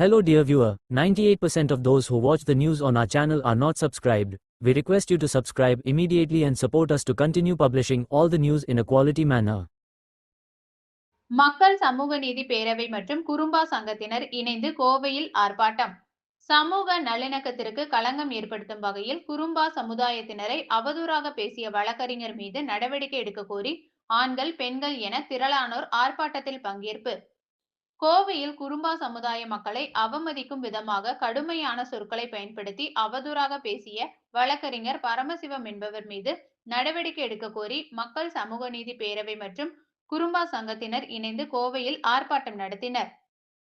Hello dear viewer, 98% of those who watch the news on our channel are not subscribed. We request you to subscribe immediately and support us to continue publishing all the news in a quality manner. மக்கள் சமூக நீதி பேரவை மற்றும் குறும்பா சங்கத்தினர் இணைந்து கோவையில் ஆர்ப்பாட்டம் சமூக நல்லிணக்கத்திற்கு களங்கம் ஏற்படுத்தும் வகையில் குறும்பா சமுதாயத்தினரை அவதூறாக பேசிய வழக்கறிஞர் மீது நடவடிக்கை எடுக்க கோரி ஆண்கள் பெண்கள் என திரளானோர் ஆர்ப்பாட்டத்தில் பங்கேற்பு கோவையில் குறும்பா சமுதாய மக்களை அவமதிக்கும் விதமாக கடுமையான சொற்களை பயன்படுத்தி அவதூறாக பேசிய வழக்கறிஞர் பரமசிவம் என்பவர் மீது நடவடிக்கை எடுக்க கோரி மக்கள் சமூக நீதி பேரவை மற்றும் குறும்பா சங்கத்தினர் இணைந்து கோவையில் ஆர்ப்பாட்டம் நடத்தினர்.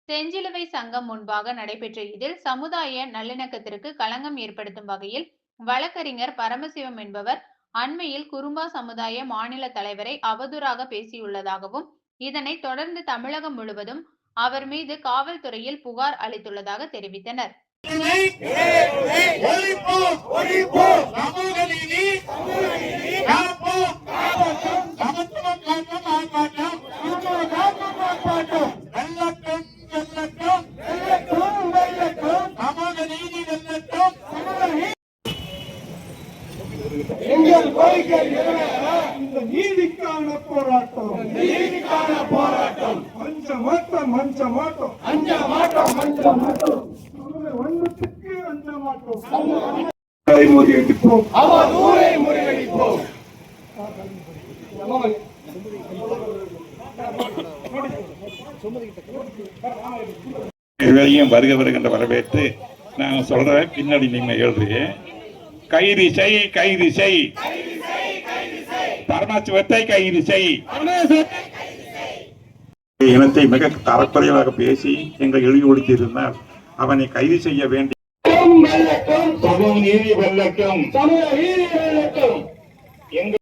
செஞ்சிலுவை சங்கம் முன்பாக நடைபெற்ற இதில் சமுதாய நல்லிணக்கத்திற்கு களங்கம் ஏற்படுத்தும் வகையில் வழக்கறிஞர் பரமசிவம் என்பவர் அண்மையில் குறும்பா சமுதாய மாநில தலைவரை அவதூறாக பேசியுள்ளதாகவும் இதனை தொடர்ந்து தமிழகம் முழுவதும் அவர் மீது காவல்துறையில் புகார் அளித்துள்ளதாக தெரிவித்தனர். எங்கள் கோரிக்கை இந்த நீதிக்கான போராட்டம். நீதிக்கான போராட்டம். மாட்டோம் மஞ்ச மாட்டோம் அஞ்ச மாட்டோம் அஞ்ச மாட்டோம் சமூக வன்மத்துக்கு அஞ்ச மாட்டோம் முறியடிப்போம் அவர் ஊரை முறியடிப்போம் இருவரையும் வருக வருகின்ற வரவேற்று நான் சொல்றேன் பின்னாடி நீங்க எழுதுறேன் கைது செய் கைது செய். பரமசிவத்தை கைது செய். இனத்தை மிக தரக்குறைவாக பேசி எங்களை இழிவுபடுத்தியிருந்தால் அவனை கைது செய்ய வேண்டிய சமூக நீதி வெள்ளட்டும் சமூக நீதி வெள்ளட்டும் எங்கள்